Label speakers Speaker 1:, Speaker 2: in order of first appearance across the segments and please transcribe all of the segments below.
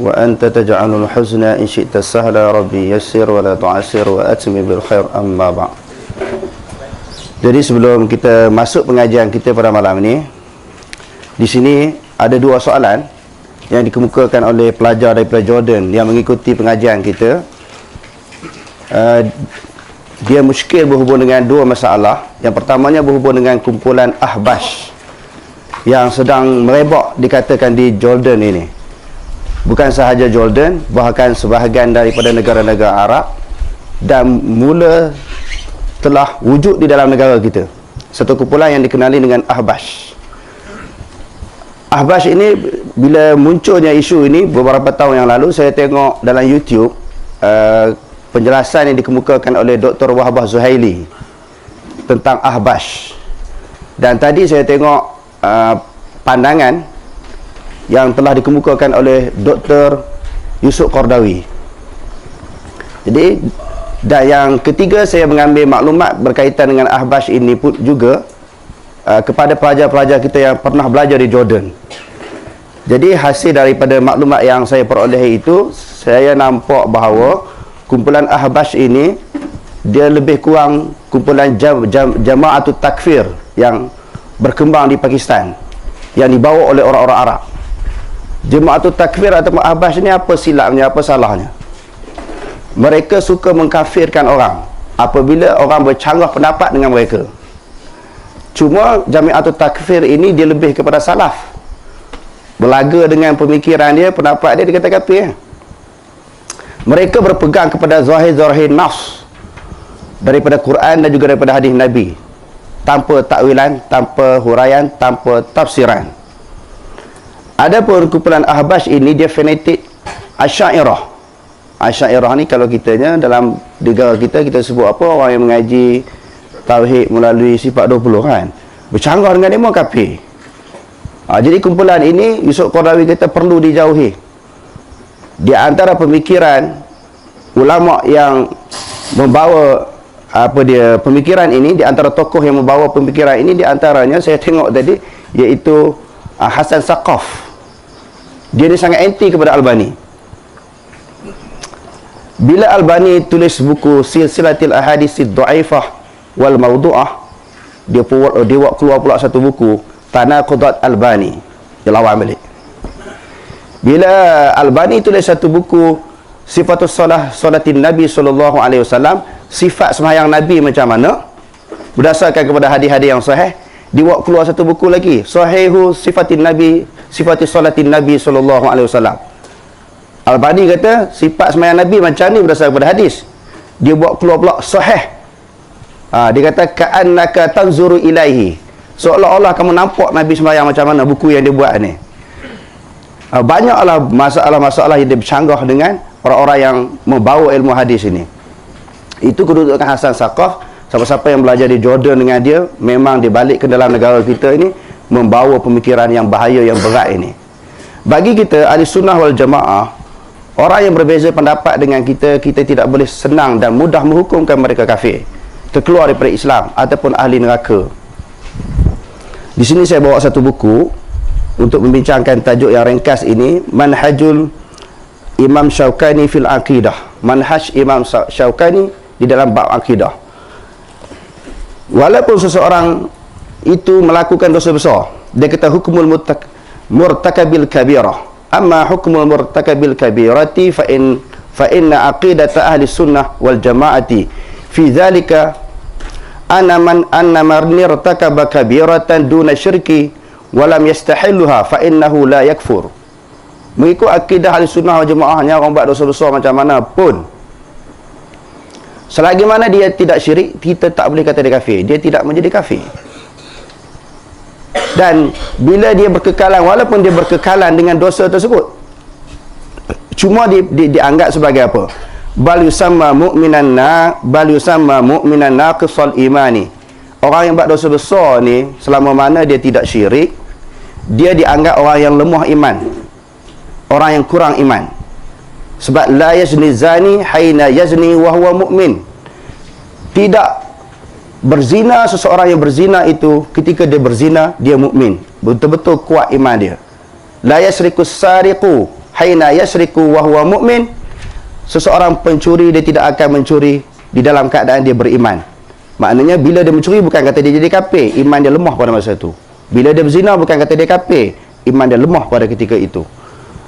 Speaker 1: wa anta taj'alul huzna in syi'ta sahla rabbi yassir wa la tu'assir wa atmi bil khair amma ba jadi sebelum kita masuk pengajian kita pada malam ini di sini ada dua soalan yang dikemukakan oleh pelajar daripada Jordan. Yang mengikuti pengajian kita. Uh, dia muskil berhubung dengan dua masalah. Yang pertamanya berhubung dengan kumpulan Ahbash yang sedang merebak dikatakan di Jordan ini bukan sahaja Jordan bahkan sebahagian daripada negara-negara Arab dan mula telah wujud di dalam negara kita satu kumpulan yang dikenali dengan Ahbash Ahbash ini bila munculnya isu ini beberapa tahun yang lalu saya tengok dalam YouTube uh, penjelasan yang dikemukakan oleh Dr. Wahbah Zuhaili tentang Ahbash dan tadi saya tengok uh, pandangan yang telah dikemukakan oleh Dr. Yusuf Kordawi. Jadi dan yang ketiga saya mengambil maklumat berkaitan dengan Ahbash ini pun juga uh, kepada pelajar-pelajar kita yang pernah belajar di Jordan. Jadi hasil daripada maklumat yang saya peroleh itu saya nampak bahawa kumpulan Ahbash ini dia lebih kurang kumpulan jam, jam, jamaatut takfir yang berkembang di Pakistan yang dibawa oleh orang-orang Arab. Jemaatut takfir atau Ahbash ni apa silapnya, apa salahnya? Mereka suka mengkafirkan orang apabila orang bercanggah pendapat dengan mereka. Cuma Jamiatul Takfir ini dia lebih kepada salaf. Belaga dengan pemikiran dia, pendapat dia dikata kafir. Mereka berpegang kepada zahir-zahir nafs daripada Quran dan juga daripada hadis Nabi tanpa takwilan, tanpa huraian, tanpa tafsiran. Ada pun kumpulan Ahbash ini dia fanatik Asy'ariyah. Asy'ariyah ni kalau kitanya dalam negara kita kita sebut apa orang yang mengaji tauhid melalui sifat 20 kan. Bercanggah dengan demo kafir. Ha, jadi kumpulan ini Yusuf Qardawi kata perlu dijauhi. Di antara pemikiran ulama yang membawa apa dia pemikiran ini di antara tokoh yang membawa pemikiran ini di antaranya saya tengok tadi iaitu uh, Hasan Saqaf dia ni sangat anti kepada Albani. Bila Albani tulis buku Silsilatil Ahadithid Du'aifah wal Mawdu'ah dia buat dia keluar pula satu buku Tanaqudat Albani. Dia lawan balik. Bila Albani tulis satu buku Sifatus Salah Salatin Nabi wasallam sifat sembahyang Nabi macam mana? Berdasarkan kepada hadis-hadis yang sahih dia buat keluar satu buku lagi Sahihu Sifatin Nabi sifat salatin Nabi sallallahu alaihi wasallam. Al-Bani kata sifat sembahyang Nabi macam ni berdasarkan pada hadis. Dia buat keluar pula sahih. Ha, dia kata ka'annaka tanzuru ilaihi. Seolah-olah kamu nampak Nabi sembahyang macam mana buku yang dia buat ni. Ha, banyaklah masalah-masalah yang dia bercanggah dengan orang-orang yang membawa ilmu hadis ini. Itu kedudukan Hasan Saqaf. Siapa-siapa yang belajar di Jordan dengan dia memang dia balik ke dalam negara kita ini membawa pemikiran yang bahaya yang berat ini. Bagi kita ahli sunnah wal jamaah orang yang berbeza pendapat dengan kita kita tidak boleh senang dan mudah menghukumkan mereka kafir. Terkeluar daripada Islam ataupun ahli neraka. Di sini saya bawa satu buku untuk membincangkan tajuk yang ringkas ini manhajul Imam Syaukani fil Aqidah. Manhaj Imam Syaukani di dalam bab akidah walaupun seseorang itu melakukan dosa besar. Dia kata hukumul murtak, murtakabil kabirah. Amma hukumul murtakabil kabirati fa in fa inna aqidata ahli sunnah wal jamaati. Fi dhalika anna man anna man irtakaba kabiratan duna syirki walam yastahilluha fa innahu la yakfur. Mengikut akidah ahli sunnah wal jamaahnya orang buat dosa besar macam mana pun. Selagi mana dia tidak syirik kita tak boleh kata dia kafir. Dia tidak menjadi kafir dan bila dia berkekalan walaupun dia berkekalan dengan dosa tersebut cuma di, di, dianggap sebagai apa? Bal yusamma mu'minan na bal yusamma mu'minan naqisal imani. Orang yang buat dosa besar ni selama mana dia tidak syirik dia dianggap orang yang lemah iman. Orang yang kurang iman. Sebab la yazni zani haina yazni wa huwa mu'min. Tidak berzina seseorang yang berzina itu ketika dia berzina dia mukmin. Betul-betul kuat iman dia. La yasriku sariqu haina yasriku wa huwa mu'min seseorang pencuri dia tidak akan mencuri di dalam keadaan dia beriman. Maknanya bila dia mencuri bukan kata dia jadi kafir. Iman dia lemah pada masa itu. Bila dia berzina bukan kata dia kafir. Iman dia lemah pada ketika itu.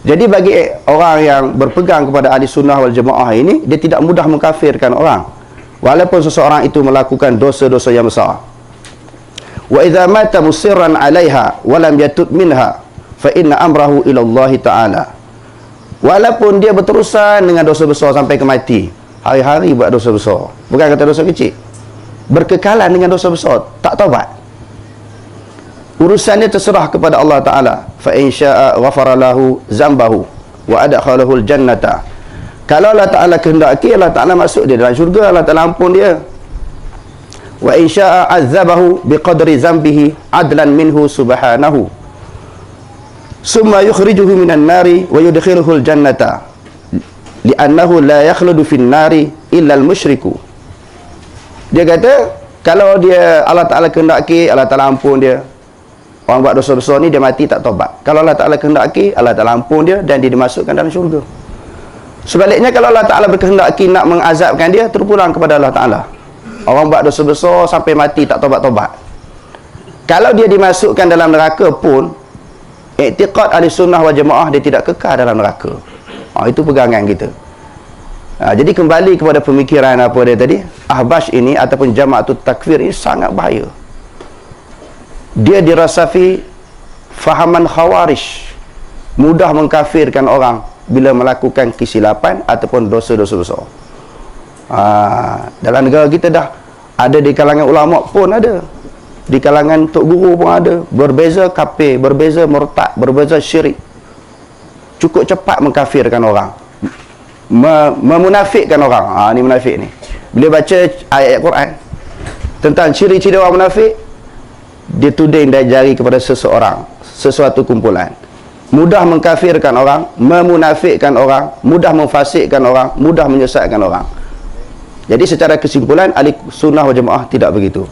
Speaker 1: Jadi bagi orang yang berpegang kepada ahli sunnah wal jamaah ini dia tidak mudah mengkafirkan orang walaupun seseorang itu melakukan dosa-dosa yang besar. Wa idza mata musirran 'alaiha wa lam yatub minha fa inna amrahu ila Allah Ta'ala. Walaupun dia berterusan dengan dosa besar sampai ke mati, hari-hari buat dosa besar. Bukan kata dosa kecil. Berkekalan dengan dosa besar, tak taubat. Urusannya terserah kepada Allah Ta'ala. Fa in syaa'a ghafara lahu zambahu wa adkhalahu al-jannata kalau Allah Ta'ala kehendaki Allah Ta'ala masuk dia dalam syurga Allah Ta'ala ampun dia. Wa insya'a azabahu biqadri zambihi adlan minhu subhanahu. Summa yukhrijuhu minan nari wa yudkhiruhul jannata. Li'annahu la yakhludu fin nari illa almusyriku dia kata kalau dia Allah Ta'ala kehendaki Allah Ta'ala ampun dia. Orang buat dosa-dosa ni dia mati tak tobat kalau Allah Ta'ala kehendaki Allah Ta'ala ampun dia dan dia dimasukkan dalam syurga sebaliknya kalau Allah Taala berkehendaki nak mengazabkan dia terpulang kepada Allah Taala orang buat dosa besar sampai mati tak tobat-tobat kalau dia dimasukkan dalam neraka pun Iktiqad ahli sunnah wal jamaah dia tidak kekal dalam neraka. Ha, itu pegangan kita. Ha, jadi kembali kepada pemikiran apa dia tadi. Ahbash ini ataupun jama'atut takfir ini sangat bahaya. Dia dirasafi fahaman khawarij. Mudah mengkafirkan orang bila melakukan kesilapan ataupun dosa-dosa besar. Ha, dalam negara kita dah ada di kalangan ulama pun ada. Di kalangan tok guru pun ada. Berbeza kafir berbeza murtad berbeza syirik. Cukup cepat mengkafirkan orang. Memunafikkan orang. Ha ni munafik ni. Bila baca ayat-ayat Quran tentang ciri-ciri orang munafik dia tuding dan jari kepada seseorang sesuatu kumpulan mudah mengkafirkan orang memunafikkan orang mudah memfasikkan orang mudah menyesatkan orang jadi secara kesimpulan ahli sunnah wal jamaah tidak begitu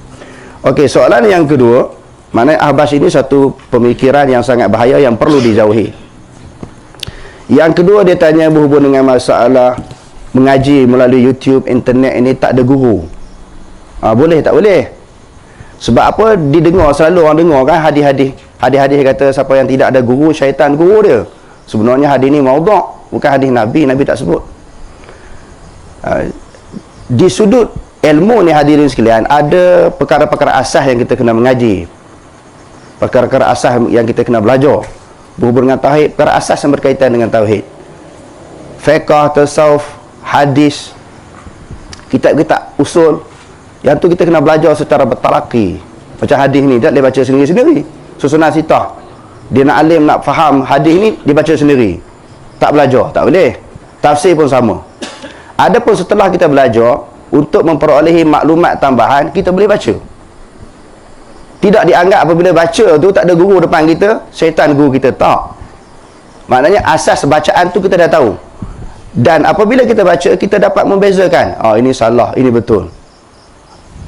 Speaker 1: Okey, soalan yang kedua, mana ahbas ini satu pemikiran yang sangat bahaya yang perlu dijauhi. Yang kedua dia tanya berhubung dengan masalah mengaji melalui YouTube, internet ini tak ada guru. Ha, boleh tak boleh? Sebab apa didengar selalu orang dengar kan hadis-hadis. Hadis-hadis kata siapa yang tidak ada guru, syaitan guru dia. Sebenarnya hadis ini maudhu', bukan hadis Nabi, Nabi tak sebut. Ha, di sudut ilmu ni hadirin sekalian ada perkara-perkara asas yang kita kena mengaji. Perkara-perkara asas yang kita kena belajar. Berhubung dengan tauhid perkara asas yang berkaitan dengan tauhid. Fiqh tasawuf hadis kitab-kitab usul yang tu kita kena belajar secara bertalaki. Macam hadis ni tak boleh baca sendiri-sendiri susunan sitah. Dia nak alim nak faham hadis ni dia baca sendiri. Tak belajar tak boleh. Tafsir pun sama. Adapun setelah kita belajar untuk memperolehi maklumat tambahan kita boleh baca. Tidak dianggap apabila baca tu tak ada guru depan kita syaitan guru kita tak. Maknanya asas bacaan tu kita dah tahu. Dan apabila kita baca kita dapat membezakan oh ini salah ini betul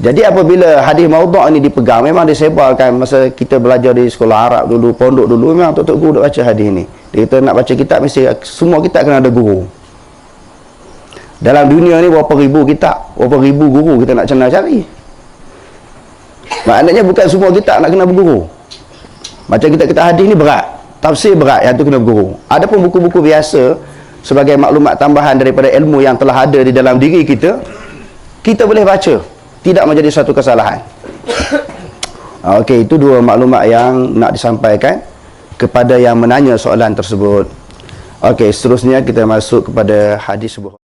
Speaker 1: jadi apabila hadis maudhu' ini dipegang memang disebarkan masa kita belajar di sekolah Arab dulu pondok dulu memang tok-tok guru baca hadis ini kata nak baca kitab mesti semua kitab kena ada guru. Dalam dunia ni berapa ribu kitab berapa ribu guru kita nak kena cari? Maknanya bukan semua kitab nak kena berguru. Macam kita kita hadis ni berat tafsir berat yang tu kena berguru. Ada pun buku-buku biasa sebagai maklumat tambahan daripada ilmu yang telah ada di dalam diri kita kita boleh baca tidak menjadi satu kesalahan Okey, itu dua maklumat yang nak disampaikan kepada yang menanya soalan tersebut. Okey, seterusnya kita masuk kepada hadis sebuah